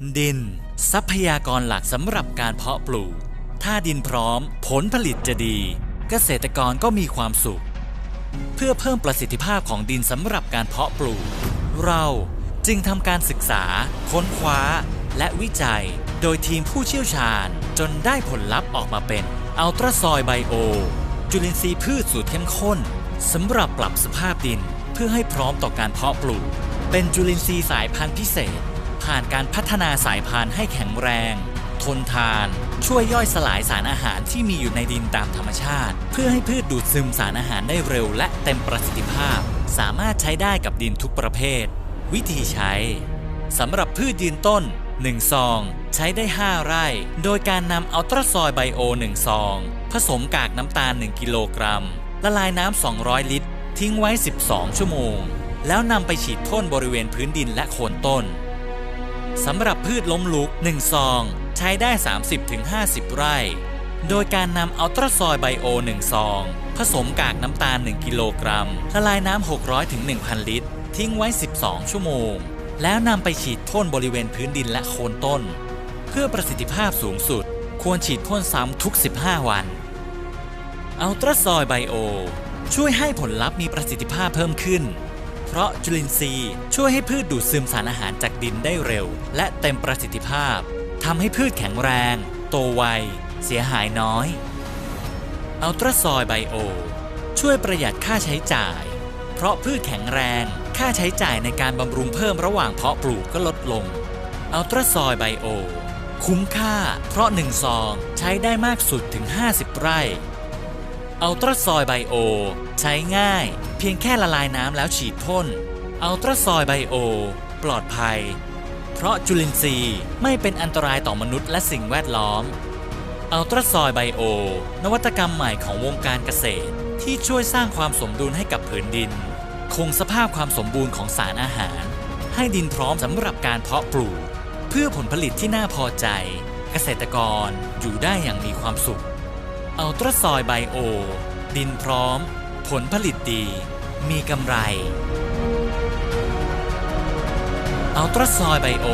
ดิน ทรัพยากรหลักสำหรับการเพาะปลูก ถ้าดินพร้อม ผลผลิตจะดี เกษตรกรก็มีความสุข เพื่อเพิ่มประสิทธิภาพของดินสำหรับการเพาะปลูก เราจึงทำการศึกษา ค้นคว้า และวิจัย โดยทีมผู้เชี่ยวชาญ จนได้ผลลัพธ์ออกมาเป็นอัลตราซอยไบโอ จุลินทรีย์พืชสูตรเข้มข้นสำหรับปรับสภาพดินเพื่อให้พร้อมต่อการเพาะปลูก เป็นจุลินทรีย์สายพันธุ์พิเศษ ผ่านการพัฒนาสายพันธุ์ให้แข็งแรง ทนทาน ช่วยย่อยสลายสารอาหารที่มีอยู่ในดินตามธรรมชาติ เพื่อให้พืชดูดซึมสารอาหารได้เร็วและเต็มประสิทธิภาพ สามารถใช้ได้กับดินทุกประเภท วิธีใช้สำหรับพืชยืนต้น 1 ซอง ใช้ได้ 5 ไร่ โดยการนำอัลตราซอยไบโอ 1 ซอง ผสมกากน้ำตาล 1 กิโลกรัม ละลายน้ำ 200 ลิตร ทิ้งไว้ 12 ชั่วโมง แล้วนำไปฉีดพ่นบริเวณพื้นดินและโคนต้น สำหรับพืชล้มลุก 1 ซอง ใช้ได้ 30-50 ไร่ โดยการนำอัลตราซอยไบโอ 1 ซอง ผสมกากน้ำตาล 1 กิโลกรัมละลายน้ำ 600-1,000 ลิตร ทิ้งไว้ 12 ชั่วโมง แล้วนำไปฉีดพ่นบริเวณพื้นดินและโคนต้น เพื่อประสิทธิภาพสูงสุด ควรฉีดพ่นซ้ำทุก 15 วันอัลตราซอยไบโอช่วยให้ผลลัพธ์มีประสิทธิภาพเพิ่มขึ้น เพราะจุลินทรีย์ช่วยให้พืชดูดซึมสารอาหารจากดินได้เร็ว และเต็มประสิทธิภาพทำให้พืชแข็งแรง โตไว เสียหายน้อยอัลตราซอยไบโอ ช่วยประหยัดค่าใช้จ่าย เพราะพืชแข็งแรง ค่าใช้จ่ายในการบำรุงเพิ่มระหว่างเพาะปลูกก็ลดลงอัลตราซอยไบโอ คุ้มค่า เพราะ1ซองใช้ได้มากสุดถึง 50 ไร่ อัลตราซอยไบโอ ใช้ง่าย เพียงแค่ละลายน้ำแล้วฉีดพ่นอัลตราซอยไบโอ ปลอดภัย เพราะจุลินทรีย์ไม่เป็นอันตรายต่อมนุษย์และสิ่งแวดล้อมอัลตราซอยไบโอ นวัตกรรมใหม่ของวงการเกษตร ที่ช่วยสร้างความสมดุลให้กับผืนดิน คงสภาพความสมบูรณ์ของสารอาหาร ให้ดินพร้อมสำหรับการเพาะปลูก เพื่อผลผลิตที่น่าพอใจ เกษตรกรอยู่ได้อย่างมีความสุข อัลตราซอยไบโอ ดินพร้อม ผลผลิตดี มีกำไรอัลตราซอยไบโอ